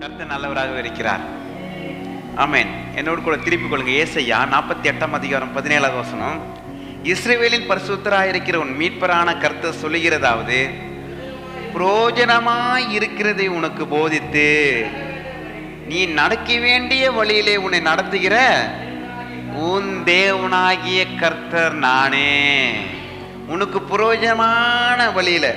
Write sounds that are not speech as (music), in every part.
கர்த்தர் நல்லவராக இருக்கிறார். ஆமேன். என்னோடு கூட திருப்பிக் கொள்ளுங்க. ஏசையா நாற்பத்தி எட்டாம் அதிகாரம் பதினேழாவது வசனம். இஸ்ரேவேலின் பரிசுத்தராக இருக்கிற உன் மீட்பரான கருத்தை சொல்லுகிறதாவது புரோஜனமாய் இருக்கிறதை உனக்கு போதித்து நீ நடக்க வேண்டிய வழியிலே உன்னை நடத்துகிற உன் தேவனாகிய கர்த்தர் நானே. உனக்கு புரோஜனமான வழியில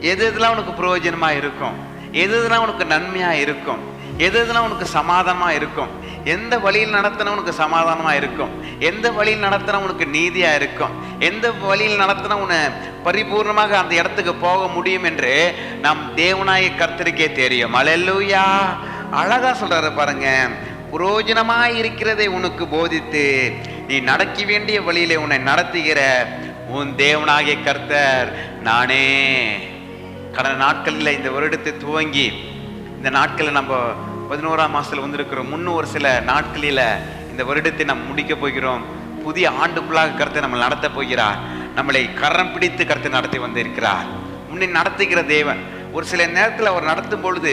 எது எதுலாம் உனக்கு புரோஜனமா இருக்கும்? எது எதுலாம் உனக்கு நன்மையாக இருக்கும்? எது எதுலாம் உனக்கு சமாதானமாக இருக்கும்? எந்த வழியில் நடத்தின உனக்கு சமாதானமாக இருக்கும்? எந்த வழியில் நடத்தின உனக்கு நீதியாக இருக்கும்? எந்த வழியில் நடத்தின உன்னை பரிபூர்ணமாக அந்த இடத்துக்கு போக முடியும் என்று நம் தேவனாய கர்த்தருக்கே தெரியும். அலல்லூயா அழகாக சொல்கிறாரு பாருங்க. புரோஜனமாக இருக்கிறதை உனக்கு போதித்து நீ நடக்க வேண்டிய வழியிலே உன்னை நடத்துகிற உன் தேவனாகிய கர்த்தர் நானே. கடந்த நாட்களில் இந்த வருடத்தை துவங்கி இந்த நாட்களில் நம்ம பதினோராம் மாதத்தில் வந்திருக்கிறோம். முன்னும் ஒரு சில நாட்களில் இந்த வருடத்தை நாம் முடிக்க போகிறோம். புதிய ஆண்டுக்குள்ளாக கருத்தை நம்ம நடத்த போகிறார். நம்மளை கரம் பிடித்து கருத்தை நடத்தி வந்திருக்கிறார். முன்னே நடத்துகிற தேவன். ஒரு சில நேரத்தில் அவர் நடத்தும் பொழுது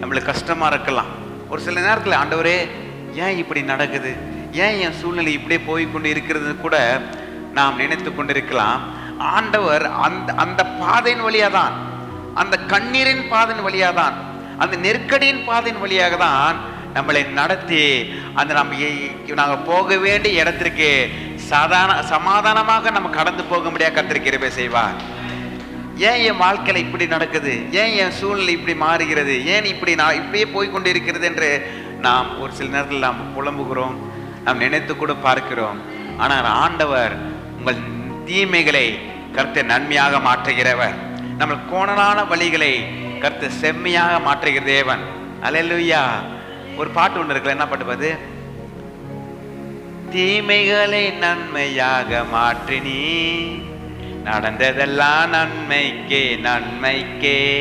நம்மளுக்கு கஷ்டமாக இருக்கலாம். ஒரு சில நேரத்தில் ஆண்டவரே ஏன் இப்படி நடக்குது? ஏன் என் சூழ்நிலை இப்படியே போய் கொண்டு இருக்கிறது கூட நாம் நினைத்து கொண்டிருக்கலாம். ஆண்டவர் அந்த அந்த பாதையின் வழியாக தான் அந்த கண்ணீரின் பாதையின் வழியாக தான் அந்த நெருக்கடியின் பாதையின் வழியாக தான் நம்மளை நடத்தி அந்த நம்ம நாங்கள் போக வேண்டிய இடத்திற்கு சாதாரண சமாதானமாக நம்ம கடந்து போக முடியாது கத்திருக்கிறவே செய்வார் ஏன் என் வாழ்க்கையில் இப்படி நடக்குது? ஏன் என் சூழ்நிலை இப்படி மாறுகிறது? ஏன் இப்படி நான் இப்படியே போய்கொண்டு இருக்கிறது என்று நாம் ஒரு சில நேரத்தில் நாம் புலம்புகிறோம் நாம் நினைத்து கூட பார்க்கிறோம். ஆனால் ஆண்டவர் உங்கள் தீமைகளை கருத்தை நன்மையாக மாற்றுகிறவர். நம்ம கோணலான வழிகளை கருத்து செம்மையாக மாற்றுகிற தேவன். அல்லேலூயா. ஒரு பாட்டு ஒன்று இருக்குல்ல என்ன பாட்டு தீமைகளை நன்மையாக மாற்றினீ நடந்ததெல்லாம் நன்மைக்கே நன்மைக்கே.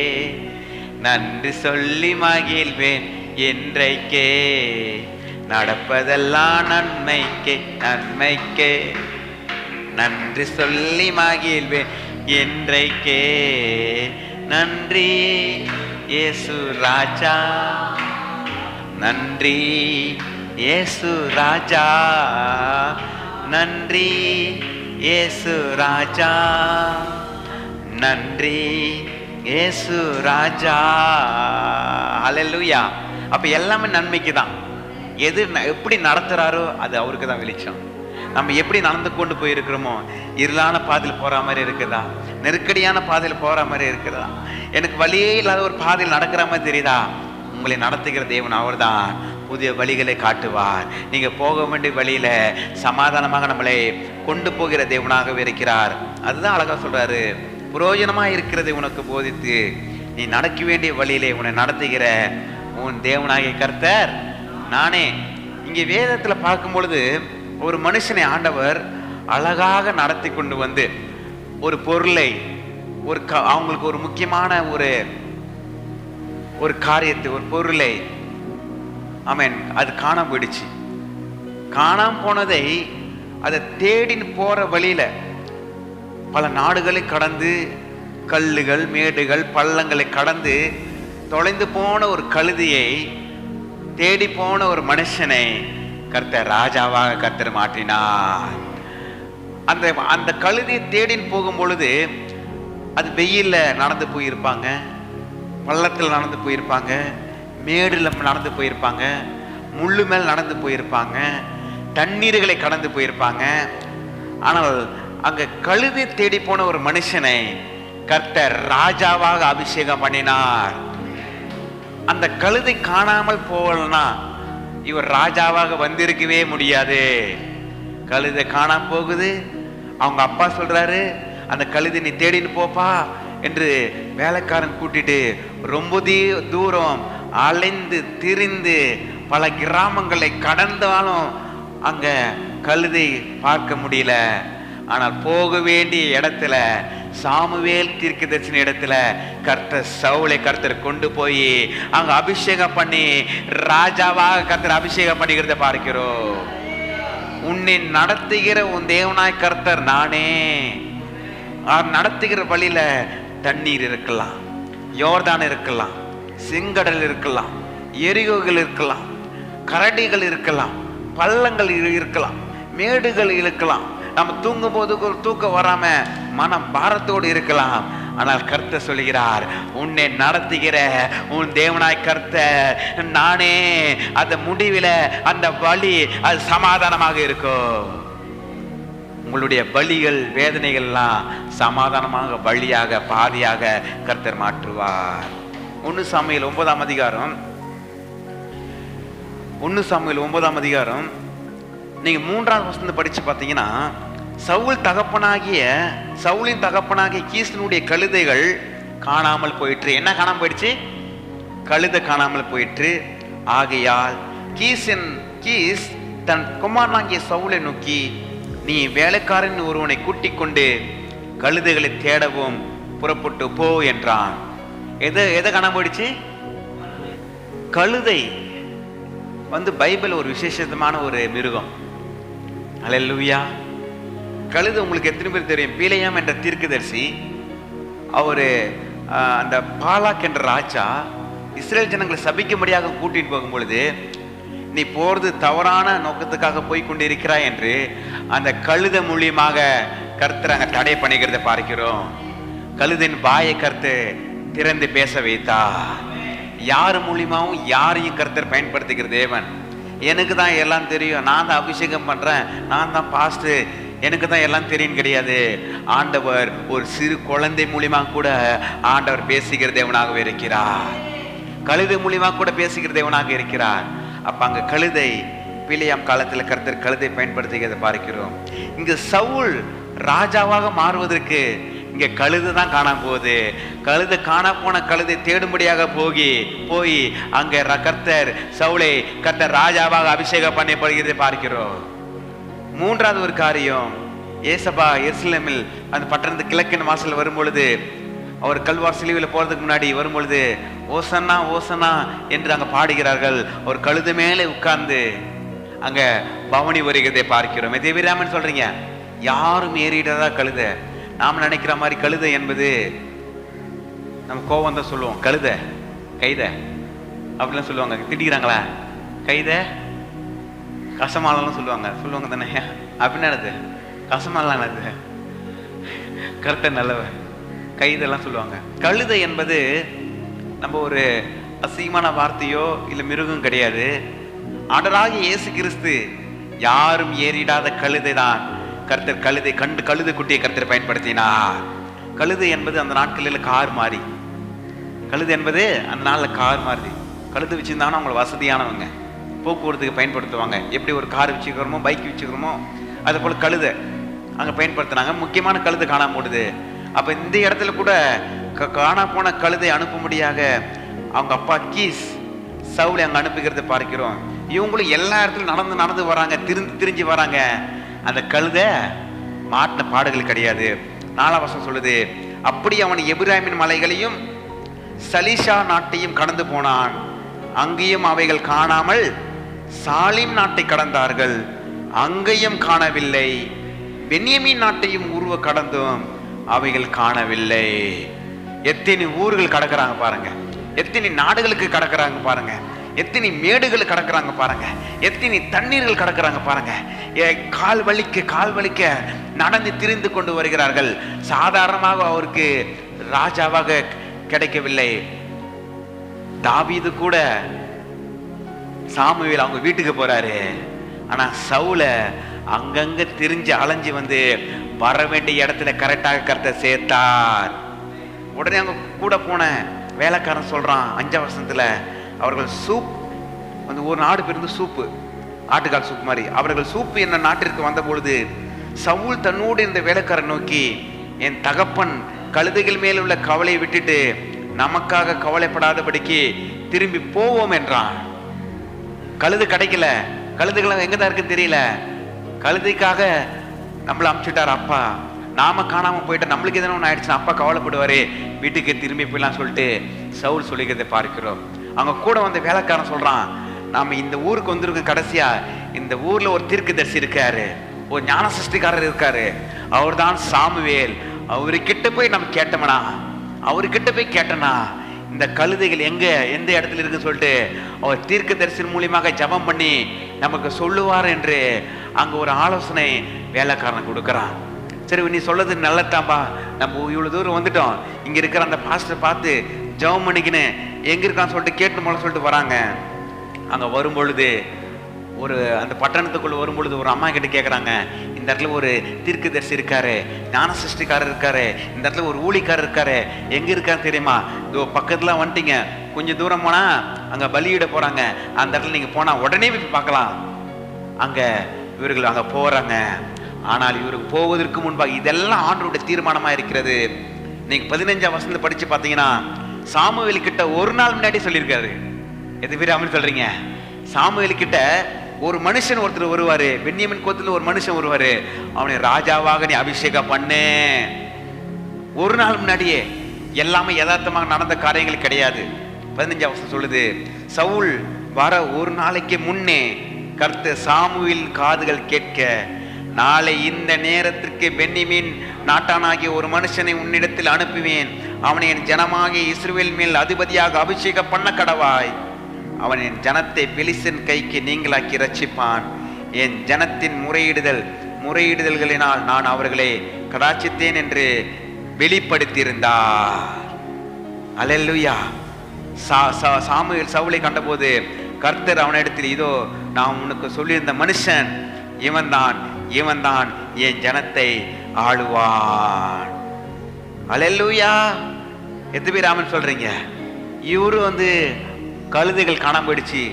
நன்றி சொல்லி மகிழ்வேன் என்றைக்கே. நடப்பதெல்லாம் நன்மைக்கே நன்மைக்கே. நன்றி சொல்லி மகிழ்வேன் என்றைக்கே. நன்றி இயேசு ராஜா. நன்றி இயேசு ராஜா. நன்றி இயேசு ராஜா. நன்றி இயேசு ராஜா. ஹalleluya. அப்போ எல்லாமே நன்மைக்கு தான் எது எப்படி நடத்துகிறாரோ அது அவருக்கு தான் வெளிச்சம். நம்ம எப்படி நடந்து கொண்டு போயிருக்கிறோமோ இருளான பாதையில் போற மாதிரி இருக்குதா? நெருக்கடியான பாதையில் போற மாதிரி இருக்குதா? எனக்கு வழியே இல்லாத ஒரு பாதையில் நடக்கிற மாதிரி தெரியுதா? உங்களை நடத்துகிற தேவன் அவர்தான். புதிய வழிகளை காட்டுவார். நீங்க போக வேண்டிய வழியில சமாதானமாக நம்மளை கொண்டு போகிற தேவனாகவே இருக்கிறார். அதுதான் அழகா சொல்றாரு. புரோஜனமா இருக்கிறதை உனக்கு போதித்து நீ நடக்க வேண்டிய வழியிலே உன்னை நடத்துகிற உன் தேவனாகிய கர்த்தர். நானே இங்கே வேதத்தில் பார்க்கும் பொழுது ஒரு மனுஷனை ஆண்டவர் அழகாக நடத்தி கொண்டு வந்து ஒரு பொருளை ஒரு க அவங்களுக்கு ஒரு முக்கியமான ஒரு ஒரு காரியத்தை ஒரு பொருளை ஆமென் அது காணாம போயிடுச்சு. காணாம போனதை அதை தேடின்னு போற வழியில பல நாடுகளை கடந்து கல்லுகள் மேடுகள் பள்ளங்களை கடந்து தொலைந்து போன ஒரு கழுதியை தேடி போன ஒரு மனுஷனை கர்த்தர் ராஜாவாக கர்த்தர் மாற்றினார். அந்த அந்த கழுதை தேடின்னு போகும் பொழுது அது வெயில்ல நடந்து போயிருப்பாங்க பள்ளத்தில் நடந்து போயிருப்பாங்க மேடுல நடந்து போயிருப்பாங்க முள்ளு மேல் நடந்து போயிருப்பாங்க தண்ணீர்களை கடந்து போயிருப்பாங்க. ஆனால் அங்க கழுதை தேடி போன ஒரு மனுஷனை கர்த்தர் ராஜாவாக அபிஷேகம் பண்ணினார். அந்த கழுதை காணாமல் போகலன்னா இவர் ராஜாவாக வந்திருக்கவே முடியாது. கழுதை காணாம போகுது. அவங்க அப்பா சொல்றாரு அந்த கழுதை நீ தேடின்னு போப்பா என்று வேலைக்காரன் கூட்டிட்டு ரொம்ப தீ- தூரம் அலைந்து திரிந்து பல கிராமங்களை கடந்தாலும் அங்க கழுதை பார்க்க முடியல. ஆனால் போக வேண்டிய இடத்துல சாமுவேல் தீர்க்கதரிசன இடத்துல கர்த்தர் சவுளை கர்த்தர் கொண்டு போய் அங்க அபிஷேகம் பண்ணி ராஜாவாக கர்த்தர் அபிஷேகம் பண்ணிக்கிறத பார்க்கிறோம். உன்னை நடத்துகிற உன் தேவனாய் கர்த்தர் நானே. அவர் நடத்துகிற வழியில தண்ணீர் இருக்கலாம் யோர்தான் இருக்கலாம் செங்கடல் இருக்கலாம் எரிகோகள் இருக்கலாம் கரடிகள் இருக்கலாம் பள்ளங்கள் இரு- இருக்கலாம் மேடுகள் இருக்கலாம் நம்ம தூங்கும் போது ஒரு தூக்கம் வராம மனம் பாரத்தோடு இருக்கலாம். ஆனால் கர்த்த சொல்கிறார் உன்னை நடத்துகிற உன் தேவனாய் கர்த்த நானே அந்த முடிவில் அந்த வழி அது சமாதானமாக இருக்கும். உங்களுடைய பலிகள் வேதனைகள்லாம் சமாதானமாக வழியாக பாதியாக கர்த்தர் மாற்றுவார். ஒன்று சமையல் ஒன்பதாம் அதிகாரம். ஒன்று சமையல் ஒன்பதாம் அதிகாரம். நீங்கள் மூன்றாவது வசந்து படித்து பார்த்தீங்கன்னா சவுல் தகப்பனாகிய சவுலின் தகப்பனாகிய கீசனுடைய கழுதைகள் காணாமல் போயிற்று. என்ன காணாமல் போயிடுச்சு? கழுதை காணாமல் போயிற்று. ஆகையால் கீசன் கீஸ் தன் குமாரனாகிய சவுலை நோக்கி நீ வேலைக்காரன் ஒருவனை கூட்டிக் கொண்டு கழுதைகளை தேடவும் புறப்பட்டு போ என்றான். எதை எதை காணாம போயிடுச்சு? கழுதை. வந்து பைபிள் ஒரு விசேஷமான ஒரு மிருகம். அல்லேலூயா கழுது உங்களுக்கு எத்தனை பேர் தெரியும்? பீலையாம் என்ற தீர்க்கதரிசி அவர் அந்த பாலாக் என்ற ராஜா இஸ்ரேல் ஜனங்களை சபிக்கும்படியாக கூட்டிட்டு போகும் பொழுது நீ போறது தவறான நோக்கத்துக்காக போய் கொண்டிருக்கிறாய் என்று அந்த கழுத மூலியமாக கர்த்தர் அங்கே தடை பண்ணிக்கிறத பார்க்கிறோம். கழுதின் வாயை கருத்து திறந்து பேச வைத்தா யார் மூலியமாகவும் யாரையும் கருத்தர் பயன்படுத்துகிற தேவன். எனக்கு தான் எல்லாம் தெரியும். நான் தான் அபிஷேகம் பண்றேன். நான் தான் பாஸ்ட் எனக்கு தான் எல்லாம் தெரியும் கிடையாது. ஆண்டவர் ஒரு சிறு குழந்தை மூலியமா கூட ஆண்டவர் பேசுகிற தேவனாகவே இருக்கிறார். கழுதை மூலியமா கூட பேசுகிற தேவனாக இருக்கிறார். அப்ப அங்க கழுதை பிலியாம் காலத்துல கருத்தர் கழுதை பயன்படுத்துகிறத பார்க்கிறோம். இங்கு சவுல் ராஜாவாக மாறுவதற்கு இங்கே கழுது தான் காணாம போகுது. கழுது காண போன கழுதை தேடும்படியாக போகி போய் அங்கே கர்த்தர் சவுளை கர்த்தர் ராஜாவாக அபிஷேகம் பண்ணப்படுகிறதை பார்க்கிறோம். மூன்றாவது ஒரு காரியம் ஏசபா எருசலேமில் அந்த பட்டணத்து கிழக்கின் வாசல் வரும்பொழுது அவர் கல்வார் சிலுவையில் போகிறதுக்கு முன்னாடி வரும்பொழுது ஓசன்னா ஓசன்னா என்று அங்கே பாடுகிறார்கள். ஒரு கழுது மேலே உட்கார்ந்து அங்கே பவனி வருகிறதை பார்க்கிறோம். தேவிராமன் சொல்கிறீங்க யாரும் ஏறிடுறதா கழுத. நாம் நினைக்கிற மாதிரி கழுதை என்பது நம்ம கோவம் தான் சொல்லுவோம். கழுத கைத அப்படிலாம் சொல்லுவாங்க. திட்டிக்கிறாங்களா? கைத கசமாலாம் சொல்லுவாங்க. சொல்லுவாங்க தானே. அப்படின்னு என்னது? கசமாலாம் என்னது? கரெக்டாக நல்லவ கைதெல்லாம் சொல்லுவாங்க. கழுதை என்பது நம்ம ஒரு அசிங்கமான வார்த்தையோ இல்லை மிருகம் கிடையாது. அடராக இயேசு கிறிஸ்து யாரும் ஏறிடாத கழுதை தான் கர்த்தர் கழுதை கண்டு கழுது குட்டியை கர்த்தர் பயன்படுத்தினார். கழுதை என்பது அந்த நாட்களில் கார் மாறி. கழுது என்பது அந்த நாளில் கார் மாறி. கழுது வச்சுருந்தாங்கன்னா அவங்களுக்கு வசதியானவங்க. போக்குவரத்துக்கு பயன்படுத்துவாங்க. எப்படி ஒரு கார் வச்சுக்கிறோமோ பைக் வச்சுக்கிறோமோ அதே போல் கழுதை அங்கே பயன்படுத்துனாங்க. முக்கியமான கழுது காணாம போடுது அப்போ இந்த இடத்துல கூட க- காணா போன கழுதை அனுப்பும்படியாக அவங்க அப்பா கீஸ் சவுளை அங்கே அனுப்புகிறத பார்க்கிறோம். இவங்களும் எல்லா இடத்துலையும் நடந்து நடந்து வராங்க. திரிஞ்சு திரிஞ்சு வராங்க. அந்த கழுதை மாட்டின பாடுகள் கிடையாது. நாலாம் வருஷம் சொல்லுது அப்படி அவன் எபிராமின் மலைகளையும் சலிஷா நாட்டையும் கடந்து போனான். அங்கேயும் அவைகள் காணாமல் சாலிம் நாட்டை கடந்தார்கள். அங்கேயும் காணவில்லை. பென்யமின் நாட்டையும் உருவ கடந்தும் அவைகள் காணவில்லை. எத்தனை ஊர்கள் கடக்கிறாங்க பாருங்க. எத்தனை நாடுகளுக்கு கடக்கிறாங்க பாருங்க. எத்தனை மேடுகள் கடக்குறாங்க பாருங்க. எத்தனை தண்ணீர்கள் கடக்குறாங்க பாருங்க. ஏ, கால் வலிக்க கால் வலிக்க நடந்து திரிந்து கொண்டு வருகிறார்கள். சாதாரணமாக அவருக்கு ராஜாவாக கிடைக்கவில்லை. தாவீது கூட சாமுவேல் அவங்க வீட்டுக்கு போறாரு. ஆனா சவுல அங்கங்க திரிஞ்சு அலைஞ்சு வந்து வர வேண்டிய இடத்துல கரெக்டாக கருத்தை சேர்த்தார். உடனே அவங்க கூட போன வேலைக்காரன் சொல்றான் அஞ்சாம் வருஷத்துல அவர்கள் சூப் அந்த ஒரு நாடு பேருந்து சூப்பு ஆட்டுக்கால் சூப் மாதிரி. அவர்கள் சூப்பு என்ன நாட்டிற்கு வந்த பொழுது சவுல் தன்னோடு இந்த வேலைக்காரன் நோக்கி என் தகப்பன் கழுதைகள் மேல் உள்ள கவலையை விட்டுட்டு நமக்காக கவலைப்படாதபடிக்கு திரும்பி போவோம் என்றான். கழுது கிடைக்கல. கழுதுகள் எங்க தான் இருக்குன்னு தெரியல. கழுதைக்காக நம்மளை அமுச்சுட்டார் அப்பா. நாம காணாம போயிட்டு நம்மளுக்கு எதனா ஒன்று ஆயிடுச்சுன்னா அப்பா கவலைப்படுவாரு. வீட்டுக்கு திரும்பி போயிடலாம் சொல்லிட்டு சவுல் சொல்லிக்கிறதை பார்க்கிறோம். அவங்க கூட வந்து வேலைக்காரன் சொல்றான் நாம இந்த ஊருக்கு வந்திருக்கோம் கடைசியா இந்த ஊர்ல ஒரு தீர்க்கதரிசி இருக்காரு ஒரு ஞான சிருஷ்டிக்காரர் இருக்காரு. அவர்தான் சாமுவேல். அவருக்கிட்ட போய் நம்ம கேட்டோம்னா அவர்கிட்ட போய் கேட்டனா இந்த கழுதைகள் எங்க எந்த இடத்துல இருக்குன்னு சொல்லிட்டு அவர் தீர்க்க தரிசனம் மூலியமாக ஜெபம் பண்ணி நமக்கு சொல்லுவார் என்று அங்க ஒரு ஆலோசனை வேலைக்காரன் கொடுக்கறான். சரி நீ சொல்றது நல்லதாப்பா நம்ம இவ்வளவு தூரம் வந்துட்டோம். இங்க இருக்கிற அந்த பாஸ்டர் பார்த்து ஜெபம் பண்ணிக்கின்னு எங்க இருக்கான்னு சொல்லிட்டு கேட்டு போல சொல்லிட்டு வராங்க. அங்க வரும்பொழுது ஒரு அந்த பட்டணத்துக்குள்ள வரும்பொழுது ஒரு அம்மா கிட்ட கேட்குறாங்க இந்த இடத்துல ஒரு தீர்க்கதரிசி இருக்காரு ஞான சிருஷ்டிக்காரர் இருக்காரு இந்த இடத்துல ஒரு ஊழிக்காரர் இருக்காரு எங்க இருக்காரு தெரியுமா? இதோ பக்கத்துல வந்துட்டீங்க. கொஞ்சம் தூரம் போனா அங்க பலியிட போறாங்க. அந்த இடத்துல நீங்க போனா உடனே போய் பார்க்கலாம். அங்க இவர்கள் அங்க போறாங்க. ஆனால் இவருக்கு போவதற்கு முன்பாக இதெல்லாம் ஆண்டோட தீர்மானமா இருக்கிறது. நீங்க பதினஞ்சாம் வசந்த படிச்சு பார்த்தீங்கன்னா சாமுவேல் கிட்ட ஒரு நாள் முன்னாடி சொல்லியிருக்காரு. எது பேர் அப்படின்னு சொல்றீங்க? சாமுவேல் கிட்ட ஒரு மனுஷன் ஒருத்தர் வருவாரு. பென்னியமின் கோத்துல ஒரு மனுஷன் வருவாரு. அவனை ராஜாவாக நீ அபிஷேகம் பண்ணு. ஒரு நாள் முன்னாடியே எல்லாமே யதார்த்தமாக நடந்த காரியங்கள் கிடையாது. பதினஞ்சாம் வருஷம் சொல்லுது சவுல் வர ஒரு நாளைக்கு முன்னே கர்த்த சாமுவில் காதுகள் கேட்க நாளை இந்த நேரத்திற்கு பென்னிமீன் நாட்டானாகிய ஒரு மனுஷனை உன்னிடத்தில் அனுப்புவேன். அவனை என் ஜனமாக இஸ்ரேல் மேல் அதிபதியாக அபிஷேகம் பண்ண கடவாய். அவன் என் ஜனத்தை பெலிசன் கைக்கு நீங்களாக்கி ரட்சிப்பான் என் ஜனத்தின் முறையிடுதல் முறையிடுதல்களினால் நான் அவர்களை கடாச்சித்தேன் என்று வெளிப்படுத்தியிருந்தார். அலெல்லுயா. சா சா சாமுவேல் சவுளை கண்டபோது கர்த்தர் அவனிடத்தில் இதோ நான் உனக்கு சொல்லியிருந்த மனுஷன் இவன்தான். இவன்தான் என் ஜனத்தை ஆளுவான். அலெல்லுயா எத்தனை சொல்றீங்க? இவரு வந்து கழுதைகள் காணாம போயிடுச்சு.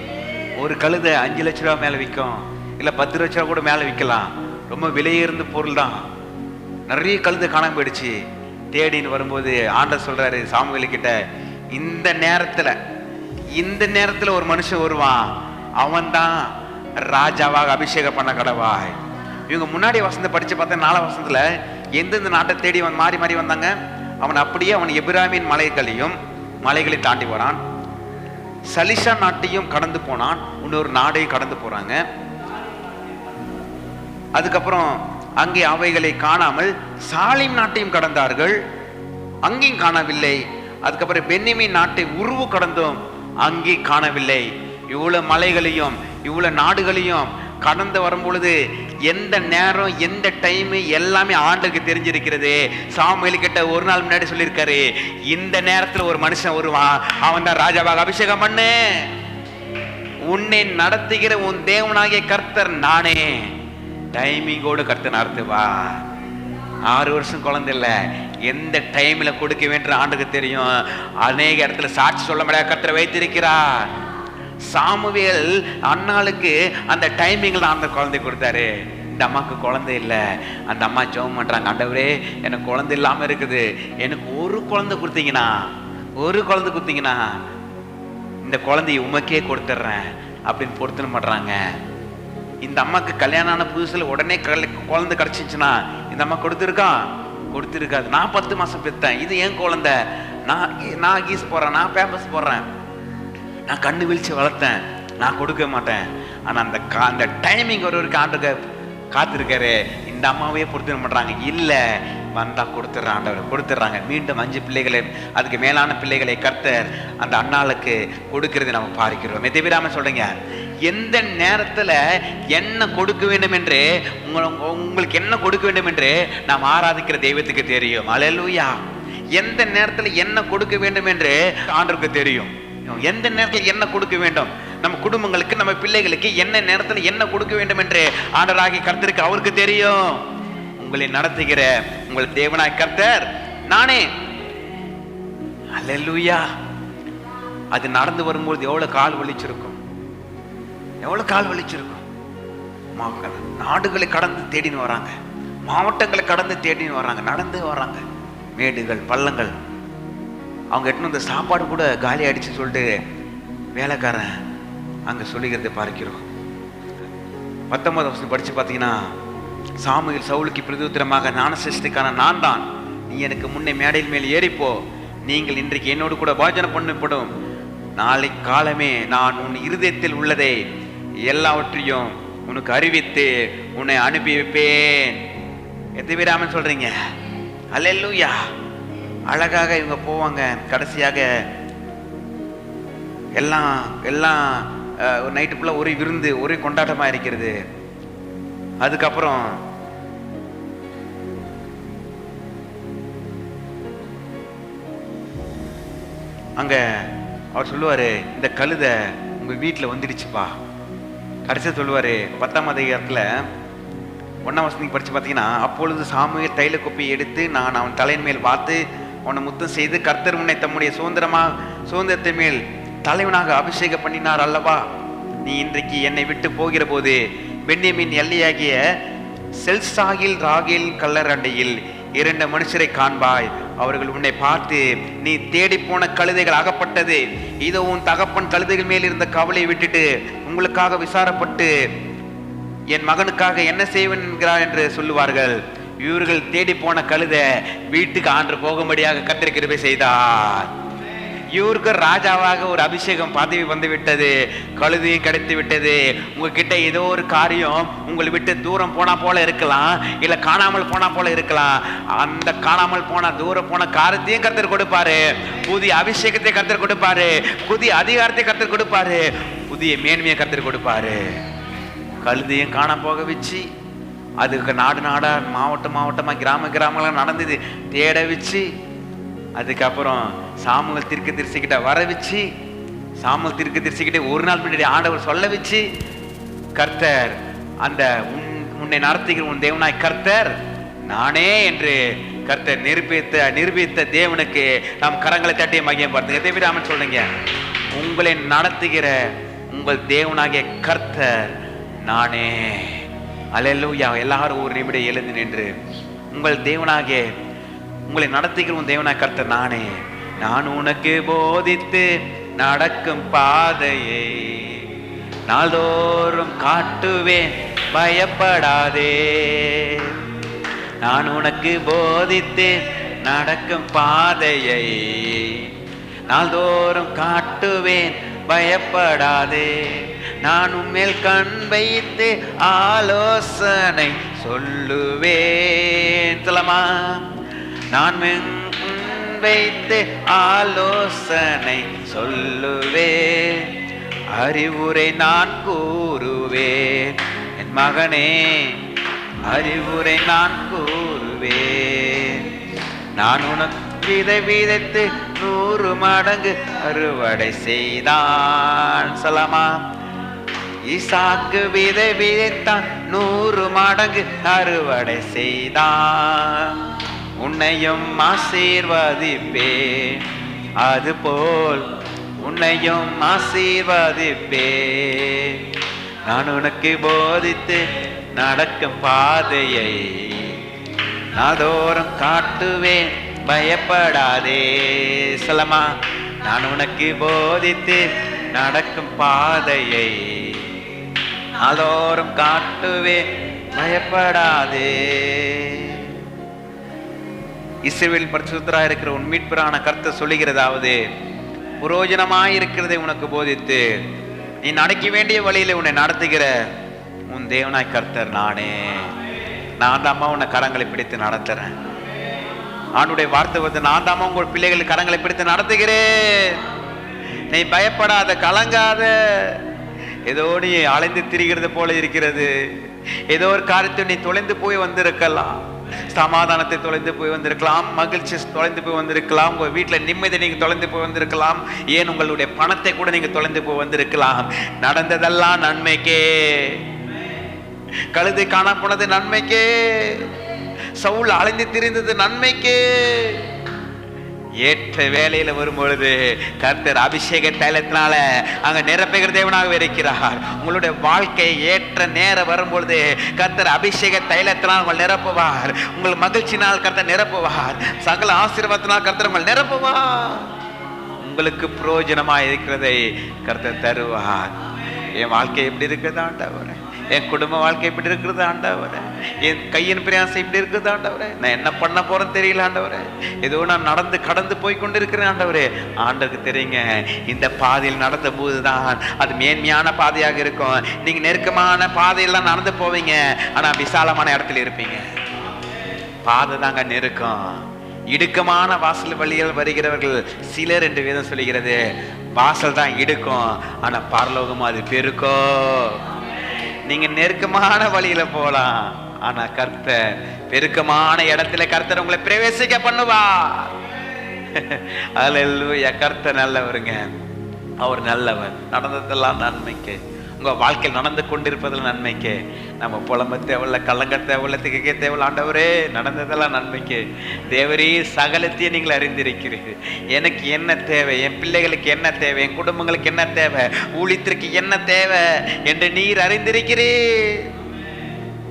ஒரு கழுதை அஞ்சு லட்ச ரூபா மேல விற்கும் இல்ல பத்து லட்ச ரூபா கூட மேல விற்கலாம் ரொம்ப விலையுயர்ந்த பொருள் தான் நிறைய கழுதை காணாம போயிடுச்சு. தேடின்னு வரும்போது ஆண்டர் சொல்றாரு சாமுவேலு கிட்ட இந்த நேரத்துல இந்த நேரத்துல ஒரு மனுஷன் வருவான். அவன்தான் ராஜாவாக அபிஷேகம் பண்ண கடவாய். இவங்க முன்னாடி வசந்த படித்து பார்த்தா நாலாம் வசந்தத்தில் எந்தெந்த நாட்டை தேடி வந்து மாறி மாறி வந்தாங்க. அவன் அப்படியே அவன் எபிராமின் மலைகளையும் மலைகளை தாண்டி வரான் சலிஷா நாட்டையும் கடந்து போனான். இன்னொரு நாடையும் கடந்து போகிறாங்க அதுக்கப்புறம் அங்கே அவைகளை காணாமல் சாலிம் நாட்டையும் கடந்தார்கள். அங்கேயும் காணவில்லை. அதுக்கப்புறம் பென்னிமின் நாட்டை உருவு கடந்தும் அங்கே காணவில்லை. இவ்வளோ மலைகளையும் இவ்வளோ நாடுகளையும் கடந்து வரும் பொழுது எந்த நேரம் எந்த டைம் எல்லாமே ஆண்டுக்கு தெரிஞ்சிருக்கிறது. சாமுவேல் கிட்ட ஒரு நாள் முன்னாடி சொல்லியிருக்காரு இந்த நேரத்தில் ஒரு மனுஷன் வருவான் அவன் தான் ராஜாவாக அபிஷேகம் பண்ணு. உன்னை நடத்துகிற உன் தேவனாகிய கர்த்தர் நானே. டைமிங்கோடு கர்த்தர் நடத்துவா. ஆறு வருஷம் குழந்தை இல்லை எந்த டைமில் கொடுக்க வேண்டிய ஆண்டுக்கு தெரியும். அநேக இடத்துல சாட்சி சொல்ல முடியாது கர்த்தரை வைத்திருக்கிறார். சாமுவேல் அண்ணாளுக்கு அந்த டைமிங்கில் அந்த குழந்தை கொடுத்தாரு. இந்த அம்மாவுக்கு குழந்தை இல்லை. அந்த அம்மா ஜெபம் பண்ணுறாங்க ஆண்டவரே எனக்கு குழந்தை இல்லாமல் இருக்குது. எனக்கு ஒரு குழந்தை கொடுத்தீங்கன்னா ஒரு குழந்தை கொடுத்தீங்கன்னா இந்த குழந்தைய உமக்கே கொடுத்துட்றேன் அப்படின்னு பொருத்தனை பண்ணுறாங்க இந்த அம்மாக்கு கல்யாணம் ஆன புதுசில் உடனே கல்- குழந்தை கிடச்சிச்சுன்னா இந்த அம்மா கொடுத்துருக்கான் கொடுத்துருக்காது. நான் பத்து மாதம் பெற்றேன் இது ஏன் குழந்தை. நான் நான் கீஸ் போடுறேன். நான் பேம்பஸ் போடுறேன். நான் கண்ணு வீழ்ச்சி வளர்த்தேன். நான் கொடுக்க மாட்டேன். ஆனா அந்த கா- அந்த டைமிங் ஒரு ஒரு ஆண்டுக்கு காத்திருக்காரு. இந்த அம்மாவே பொறுத்து பண்றாங்க. இல்ல வந்தா கொடுத்துட்றான் ஆண்டவர் கொடுத்துட்றாங்க. மீண்டும் அஞ்சு பிள்ளைகளை அதுக்கு மேலான பிள்ளைகளை கர்த்தர் அந்த அண்ணாளுக்கு கொடுக்கறதை நம்ம பார்க்கிறோம். எதிராம சொல்றீங்க? எந்த நேரத்துல என்ன கொடுக்க வேண்டும் என்று உங்க- உங்களுக்கு என்ன கொடுக்க வேண்டும் என்று நாம் ஆராதிக்கிற தெய்வத்துக்கு தெரியும். அலலூயா எந்த நேரத்துல என்ன கொடுக்க வேண்டும் என்று ஆண்டருக்கு தெரியும். எந்த நேரத்தில் என்ன கொடுக்க வேண்டும்? நம்ம குடும்பங்களுக்கு நம்ம பிள்ளைகளுக்கு என்ன நேரத்தில் என்ன கொடுக்க வேண்டும் என்று ஆண்டராகி கருத்திருக்கு அவருக்கு தெரியும். உங்களை நடத்துகிற உங்கள் தேவனாய் கர்த்தர் நானே. அல்லா அது நடந்து வரும்போது எவ்வளவு கால் வலிச்சிருக்கும். எவ்வளவு கால் வலிச்சிருக்கும். நாடுகளை கடந்து தேடின்னு வராங்க. மாவட்டங்களை கடந்து தேடின்னு வராங்க. நடந்து வராங்க. மேடுகள் பள்ளங்கள் அவங்க எட்டுன்னு இந்த சாப்பாடு கூட காலி ஆயிடுச்சுன்னு சொல்லிட்டு வேலைக்காரன் அங்கே சொல்லிக்கிறதை பார்க்கிறோம். பத்தொன்பது வருஷம் படித்து பார்த்தீங்கன்னா சாமுவேல் சவுலுக்கு பிரதியுத்தரமாக ஞானசிருஷ்டிக்கான நான் தான். நீ எனக்கு முன்னே மேடையில் மேல் ஏறிப்போ. நீங்கள் இன்றைக்கு என்னோடு கூட பாஜனை பண்ணப்படும். நாளை காலமே நான் உன் இருதயத்தில் உள்ளதை எல்லாவற்றையும் உனக்கு அறிவித்து உன்னை அனுப்பி வைப்பேன். எத்தனை பேர் சொல்கிறீங்க சொல்றீங்க? அழகாக இவங்க போவாங்க. கடைசியாக எல்லாம் எல்லாம் ஒரு நைட்டு ஃபுல்லாக ஒரே விருந்து ஒரே கொண்டாட்டமாக இருக்கிறது. அதுக்கப்புறம் அங்கே அவர் சொல்லுவார் இந்த கழுதை உங்கள் வீட்டில் வந்துடுச்சுப்பா. கடைசியாக சொல்லுவார் பத்தாம் அதிகாரத்தில் ஒன்னாம் வசதிக்கு படித்து பார்த்தீங்கன்னா அப்பொழுது சாமுவேல் தைல கொப்பையை எடுத்து நான் அவன் தலையின் மேல் பார்த்து உன்னை முத்தம் செய்து கர்த்தர் உன்னை தம்முடைய சுதந்திரமா சுதந்திரத்தின் மேல் தலைவனாக அபிஷேகம் பண்ணினார் அல்லவா? நீ இன்றைக்கு என்னை விட்டு போகிற போது பென்யமின் எல்லையாகிய செல்சாகில் ராகில் கல்லரண்டையில் இரண்டு மனுஷரை காண்பாய். அவர்கள் உன்னை பார்த்து நீ தேடி போன கழுதைகள் அகப்பட்டது. இதோ உன் தகப்பன் கழுதைகள் மேல் இருந்த கவலையை விட்டுட்டு உங்களுக்காக விசாரப்பட்டு என் மகனுக்காக என்ன செய்வேன் என்கிறார் என்று சொல்லுவார்கள். இவர்கள் தேடி போன கழுதை வீட்டுக்கு ஆண்டு போகும்படியாக கர்த்தர் செய்தார். இவருக்கு ராஜாவாக ஒரு அபிஷேகம் பதவி வந்து விட்டது. கழுதையும் கிடைத்து விட்டது. உங்ககிட்ட ஏதோ ஒரு காரியம் உங்களை விட்டு தூரம் போனா போல இருக்கலாம் இல்ல காணாமல் போனா போல இருக்கலாம். அந்த காணாமல் போன தூரம் போன காரியத்தையும் கர்த்தர் கொடுப்பாரு. புதிய அபிஷேகத்தை கர்த்தர் கொடுப்பாரு. புதிய அதிகாரத்தை கர்த்தர் கொடுப்பாரு. புதிய மேன்மையை கர்த்தர் கொடுப்பாரு. கழுதையும் காண போக வச்சு அதுக்கு நாடு நாடா மாவட்டம் மாவட்டமா கிராம கிராமங்களாக நடந்தது. தேட வச்சு அதுக்கப்புறம் சாமுவல் திருக்கு திருச்சிக்கிட்ட வர வச்சு சாமுவல் திருக்கு திருச்சிக்கிட்டே ஒரு நாள் முன்னாடி ஆண்டவர் சொல்ல வச்சு கர்த்தர் அந்த உன்- உன்னை நடத்துகிற உன் தேவனாய் கர்த்தர் நானே என்று கர்த்தர் நிரூபித்த நிரூபித்த தேவனுக்கு நாம் கரங்களை தட்டி மகியம் பார்த்துங்க தேவிராமன் சொல்லுங்க. உங்களை நடத்துகிற உங்கள் தேவனாகிய கர்த்தர் நானே. அல்லேலூயா எல்லாரும் ஒரு நிமிடம் எழுந்து நின்று உங்கள் தேவனாக உங்களை நடத்துகிற உன் தேவனாக கர்த்தர் நானே. நான் உனக்கு போதித்து நடக்கும் பாதையை நாள்தோறும் காட்டுவேன். பயப்படாதே. நான் உனக்கு போதித்து நடக்கும் பாதையை நாள்தோறும் காட்டுவேன். பயப்படாதே. நான் உன்மேல் கண் வைத்து ஆலோசனை சொல்லுவேன். சொல்லமா நான் கண் வைத்து ஆலோசனை சொல்லுவேன். அறிவுரை நான் கூறுவேன். என் மகனே அறிவுரை நான் கூறுவேன். நான் உனக்கு வித விதைத்து நூறு மடங்கு அறுவடை செய்தான். சொல்லமா ஈசாக்கு விதை விதைத்தான் நூறு மடங்கு அறுவடை செய்தான். உன்னையும் ஆசீர்வதிப்பேன். அதுபோல் உன்னையும் ஆசீர்வதிப்பேன். நான் உனக்கு போதித்து நடக்கும் பாதையை நாதோறும் காட்டுவேன். பயப்படாதே சொல்லமா நான் உனக்கு போதித்து நடக்கும் பாதையை அதோறும் காட்டுவே பயப்படாதே. இஸ்ரேல் பரிசுத்தரா இருக்கிற உன் மீட்பரான கருத்தை சொல்லுகிறதாவது புரோஜனமாய் இருக்கிறதை உனக்கு போதித்து நீ நடக்க வேண்டிய வழியில உன்னை நடத்துகிற உன் தேவனாய் கர்த்தர் நானே. நான் தாம்மா உன்னை கரங்களை பிடித்து நடத்துறேன். ஆண்டுடைய வார்த்தை வந்து நான் தாம்மா உங்கள் பிள்ளைகள் கரங்களை பிடித்து நடத்துகிறேன். நீ பயப்படாத கலங்காத. ஏதோ நீ அலைந்து திரிகிறது போல இருக்கிறது. ஏதோ ஒரு காரியத்தை நீ தொலைந்து போய் வந்திருக்கலாம். சமாதானத்தை தொலைந்து போய் வந்திருக்கலாம். மகிழ்ச்சி தொலைந்து போய் வந்திருக்கலாம். உங்க வீட்டுல நிம்மதி நீங்க தொலைந்து போய் வந்திருக்கலாம். ஏன் உங்களுடைய பணத்தை கூட நீங்க தொலைந்து போய் வந்திருக்கலாம்? நடந்ததெல்லாம் நன்மைக்கே. கழுதை காணப்போனது நன்மைக்கே. சவுல் அலைந்து திரிந்தது நன்மைக்கே. ஏற்ற வேலையில வரும் பொழுது கர்த்தர் அபிஷேக தைலத்தினால அங்க நிரப்புகிற தேவனாக இருக்கிறார். உங்களுடைய வாழ்க்கை ஏற்ற நேரம் வரும் பொழுது கர்த்தர் அபிஷேக தைலத்தினால் உங்கள் நிரப்புவார். உங்கள் மகிழ்ச்சினால் கர்த்தர் நிரப்புவார். சகல ஆசீர்வாதத்தினால் கர்த்தர் உங்கள் நிரப்புவார். உங்களுக்கு பிரயோஜனமா இருக்கிறதை கர்த்தர் தருவார். என் வாழ்க்கை எப்படி இருக்குது ஆண்டவரே என் குடும்ப வாழ்க்கை இப்படி இருக்கிறது ஆண்டவரே. என் கையின் பிரயாசம் இப்படி இருக்குது ஆண்டவரே. நான் என்ன பண்ண போறேன்னு தெரியல ஆண்டவரே. ஏதோ நான் நடந்து கடந்து போய் கொண்டு இருக்கிறேன் ஆண்டவரே. ஆண்டவருக்கு தெரியுங்க இந்த பாதையில் நடந்த போதுதான் அது மேன்மையான பாதையாக இருக்கும். நீங்க நெருக்கமான பாதையெல்லாம் நடந்து போவீங்க. ஆனா விசாலமான இடத்துல இருப்பீங்க. பாதை தாங்க நெருக்கம். இடுக்கமான வாசல் வழியில் வருகிறவர்கள் சிலர் என்று வேதம் சொல்லுகிறது. வாசல் தான் இடுக்கும். ஆனா பரலோகமா அது பெருக்கோ. நீங்க நெருக்கமான வழியில போலாம். ஆனா கர்த்தர் பெருக்கமான இடத்துல கர்த்தர் உங்களை பிரவேசிக்க பண்ணுவா அல்லேலூயா (laughs) கர்த்தர் நல்லவருங்க. அவர் நல்லவர். நடந்ததெல்லாம் நன்மைக்கு. உங்கள் வாழ்க்கையில் நடந்து கொண்டிருப்பதில் நன்மைக்கு. நம்ம புலம்ப தேவையில்ல கள்ளங்க தேவையில்ல திகைக்க தேவையில்ல ஆண்டவரே நடந்ததெல்லாம் நன்மைக்கு. தேவரே சகலத்தையும் நீங்கள் அறிந்திருக்கிறீர்கள். எனக்கு என்ன தேவை? என் பிள்ளைகளுக்கு என்ன தேவை? என் குடும்பங்களுக்கு என்ன தேவை? ஊழித்திற்கு என்ன தேவை என்று நீர் அறிந்திருக்கிறீ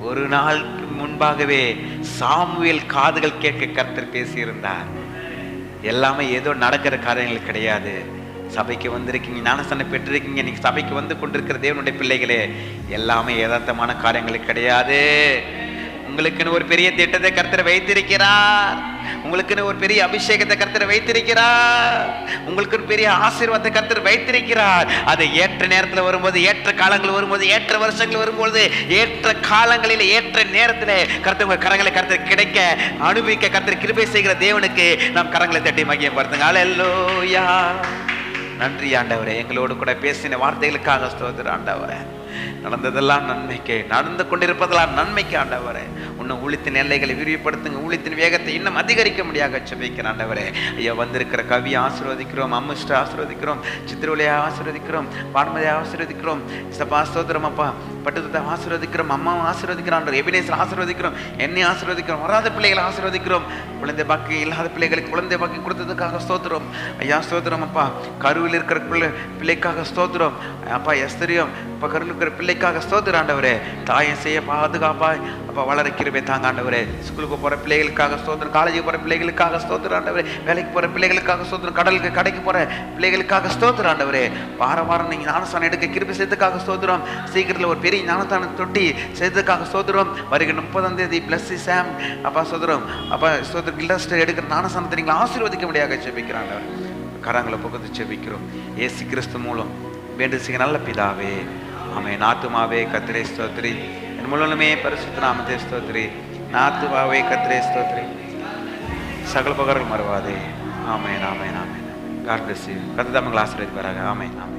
ஒரு நாளுக்கு முன்பாகவே சாமுவேல் காதுகள் கேட்க கர்த்தர் பேசியிருந்தார். எல்லாமே ஏதோ நடக்கிற காரியங்கள் கிடையாது. சபைக்கு வந்திருக்கீங்க ஞானஸ்தானை பெற்றிருக்கீங்க நீங்க சபைக்கு வந்து கொண்டிருக்கிற தேவனுடைய பிள்ளைகளே எல்லாமே யதார்த்தமான காரியங்கள் கிடையாது. உங்களுக்குன்னு ஒரு பெரிய திட்டத்தை கருத்தர் வைத்திருக்கிறார். உங்களுக்குன்னு ஒரு பெரிய அபிஷேகத்தை கருத்தர் வைத்திருக்கிறார். உங்களுக்கு ஒரு பெரிய ஆசீர்வாதத்தை கருத்தர் வைத்திருக்கிறார். அதை ஏற்ற நேரத்தில் வரும்போது ஏற்ற காலங்கள் வரும்போது ஏற்ற வருஷங்கள் வரும்போது ஏற்ற காலங்களில் ஏற்ற நேரத்தில் கருத்து உங்க கரங்களை கர்த்தர் கிடைக்க அனுபவிக்க கர்த்தர் கிருபை செய்கிற தேவனுக்கு நாம் கரங்களை தட்டி மகிமைப்படுத்துங்க. அல்லேலூயா நன்றி ஆண்டவரே. எங்களோடு கூட பேசின வார்த்தைகளுக்காக ஸ்தோத்திர ஆண்டவரே. நடந்ததெல்லாம் நன்மைக்கு. நடந்து கொண்டிருப்பதெல்லாம் நன்மைக்கு ஆண்டவரே. இன்னும் ஊழித்தின் எல்லைகளை விரிவுபடுத்துங்க. ஊழித்தின் வேகத்தை இன்னும் அதிகரிக்க முடியாத செபிக்கிறேன் ஆண்டவரே. ஐயா வந்திருக்கிற கவியை ஆசீர்வதிக்கிறோம் அம்மிஷ்ட ஆசீர்வதிக்கிறோம் சித்திரவழியை ஆசீர்வதிக்கிறோம் பான்மதியை ஆசீர்வதிக்கிறோம் சப்பா சோதரம் அப்பா. பட்டுத்தை ஆசீர்வதிக்கிறோம் அம்மாவை ஆசீர்வதிக்கிறோம் எபினேசர் ஆசீர்வதிக்கிறோம் என்னை ஆசீர்வதிக்கிறோம் வராத பிள்ளைகளை ஆசீர்வதிக்கிறோம். குழந்தை பாக்கி இல்லாத பிள்ளைகளுக்கு குழந்தை பாக்கி கொடுத்ததுக்காக ஸ்தோத்திரம். ஐயா ஸ்தோத்திரம் அப்பா. கருவில் இருக்கிற பிள்ளை பிள்ளைக்காக ஸ்தோத்திரம். அப்பா எஸ்தரியம். இப்போ கருவில் இருக்கிற பிள்ளைக்காக ஸ்தோத்திர ஆண்டவரே. தாயம் செய்ய பாதுகாப்பாய். அப்பா வளர கிருபை தாங்க ஆண்டவரே. ஸ்கூலுக்கு போகிற பிள்ளைகளுக்காக ஸ்தோத்திரம் காலேஜுக்கு போகிற பிள்ளைகளுக்காக ஸ்தோத்திர ஆண்டவரே. வேலைக்கு போகிற பிள்ளைகளுக்காக ஸ்தோத்திரம் கடலுக்கு கடைக்கு போகிற பிள்ளைகளுக்காக ஸ்தோத்திர ஆண்டவரே. வாரம் வாரம் நீங்கள் ஞானஸ்தானம் எடுக்க கிருபை செய்ததுக்காக ஸ்தோத்திரம். சீக்கிரத்தில் ஒரு பெரிய ஞானஸ்தானம் தொட்டி செய்ததுக்காக ஸ்தோத்திரம். வருகிற முப்பதாம் தேதி பிளஸ் சாம் அப்பா ஸ்தோத்திரம். அப்பா ஸ்தோத்திரம் இல்லஸ்டர் எடுக்கிற ஞானஸ்தானத்தை நீங்கள் ஆசீர்வதிக்க முடியாக செபிக்கிறாங்க கரங்களை பக்கத்து செபிக்கிறோம் ஏசு கிறிஸ்து மூலம். வேண்டு செய்ய நல்ல பிதாவே. ஆமே. நாத்துமாவே கத்திரே ஸ்தோத்ரி என் முழுமே பரிசுத்த நாமத்தை ஸ்தோத்ரி நாத்துமாவே கத்திரே ஸ்தோத்ரி சகல பகர்கள் மறவாதே. ஆமே ஆமே ஆமே காட் பிளஸ் யூ கத்து தமிழ் ஆசிரியர் வராங்க ஆமே ஆமே